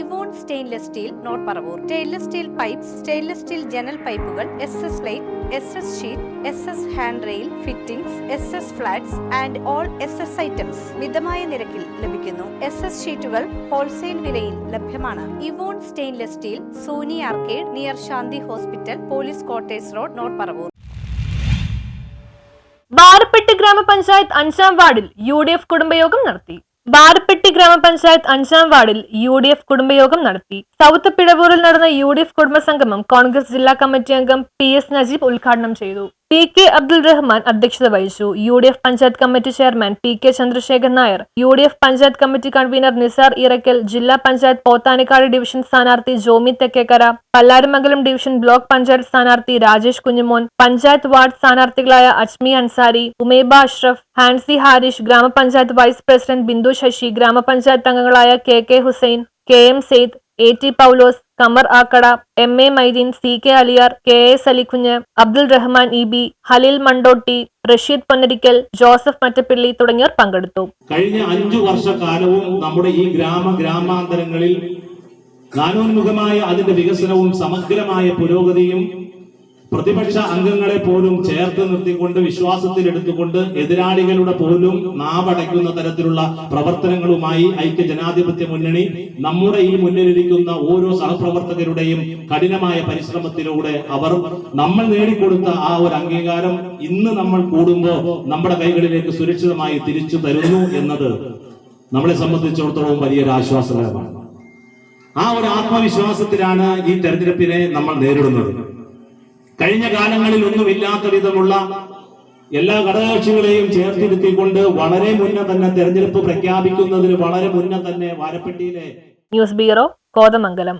Evon stainless steel north Paravur. Stainless steel pipe stainless steel ജനൽ പൈപ്പുകൾ S S light S S sheet S S hand rail fittings S S flats and all S S items മിതമായ നിരക്കിൽ ലഭിക്കുന്നു. S S ഷീറ്റുകൾ wholesale വിലയിൽ ലഭ്യമാണ്. Evon stainless steel Soni arcade near Shanti hospital police quarters road north Paravur. Barappetti ഗ്രാമപഞ്ചായത്ത് അഞ്ചാം വാർഡിൽ U D F കുടുംബയോഗം നടത്തി. ബാരപ്പെട്ടി ഗ്രാമപഞ്ചായത്ത് അഞ്ചാം വാർഡിൽ യു ഡി എഫ് കുടുംബയോഗം നടത്തി. സൗത്ത് പിഴവൂരിൽ നടന്ന യു ഡി എഫ് കുടുംബസംഗമം കോൺഗ്രസ് ജില്ലാ കമ്മിറ്റി അംഗം പി എസ് നജീബ് ഉദ്ഘാടനം ചെയ്തു. ടി കെ അബ്ദുൾ റഹ്മാൻ അധ്യക്ഷത വഹിച്ചു. U D F panchayat committee chairman P K Chandrasekhar Nair U D F panchayat committee convenor Nisar Irakkal ജില്ലാ പഞ്ചായത്ത് പോത്താനിക്കാട് ഡിവിഷൻ സ്ഥാനാർത്ഥി ജോമി തെക്കേക്കര പല്ലാരിമംഗലം ഡിവിഷൻ ബ്ലോക്ക് പഞ്ചായത്ത് സ്ഥാനാർത്ഥി രാജേഷ് കുഞ്ഞുമോൻ പഞ്ചായത്ത് വാർഡ് സ്ഥാനാർത്ഥികളായ അജ്മി അൻസാരി ഉമേബ അഷ്റഫ് ഹാൻസി ഹാരിഷ് ഗ്രാമപഞ്ചായത്ത് വൈസ് പ്രസിഡന്റ് ബിന്ദു ശശി ഗ്രാമപഞ്ചായത്ത് അംഗങ്ങളായ K K Hussain K M Sayed A T Paulose Kamar Akkada M A Mydeen C K Aliyar K S Alikunju Abdul Rahman E B Haleel Mandotti Rasheed Ponnarikkal Joseph Mattappilly തുടങ്ങിയവർ പങ്കെടുത്തു. കഴിഞ്ഞ അഞ്ചു വർഷക്കാലവും നമ്മുടെ ഈ ഗ്രാമ ഗ്രാമാന്തരങ്ങളിൽ ഗാനോന്മുഖമായ അതിന്റെ വികസനവും സമഗ്രമായ പുരോഗതിയും പ്രതിപക്ഷ അംഗങ്ങളെ പോലും ചേർത്ത് നിർത്തിക്കൊണ്ട് വിശ്വാസത്തിൽ വിശ്വാസത്തിലെടുത്തുകൊണ്ട് എതിരാളികളുടെ പോലും നാവടയ്ക്കുന്ന തരത്തിലുള്ള പ്രവർത്തനങ്ങളുമായി ഐക്യ ജനാധിപത്യ മുന്നണി നമ്മുടെ ഈ മുന്നിലിരിക്കുന്ന ഓരോ സഹപ്രവർത്തകരുടെയും കഠിനമായ പരിശ്രമത്തിലൂടെ അവർ നമ്മൾ നേടിക്കൊടുത്ത ആ ഒരു അംഗീകാരം ഇന്ന് നമ്മൾ കൂടുമ്പോൾ നമ്മുടെ കൈകളിലേക്ക് സുരക്ഷിതമായി തിരിച്ചു തരുന്നു എന്നത് നമ്മളെ സംബന്ധിച്ചിടത്തോളം വലിയൊരു ആശ്വാസകരമാണ്. ആ ഒരു ആത്മവിശ്വാസത്തിലാണ് ഈ തെരഞ്ഞെടുപ്പിനെ നമ്മൾ നേരിടുന്നത്. കഴിഞ്ഞ കാലങ്ങളിൽ ഒന്നുമില്ലാത്ത വിധമുള്ള എല്ലാ ഘടകകക്ഷികളെയും ചേർത്തിരുത്തിക്കൊണ്ട് വളരെ മുന്നേ തന്നെ തെരഞ്ഞെടുപ്പ് പ്രഖ്യാപിക്കുന്നതിന് വളരെ മുന്നേ തന്നെ വാരപ്പെട്ടിയിലെ ന്യൂസ് ബ്യൂറോ കോതമംഗലം.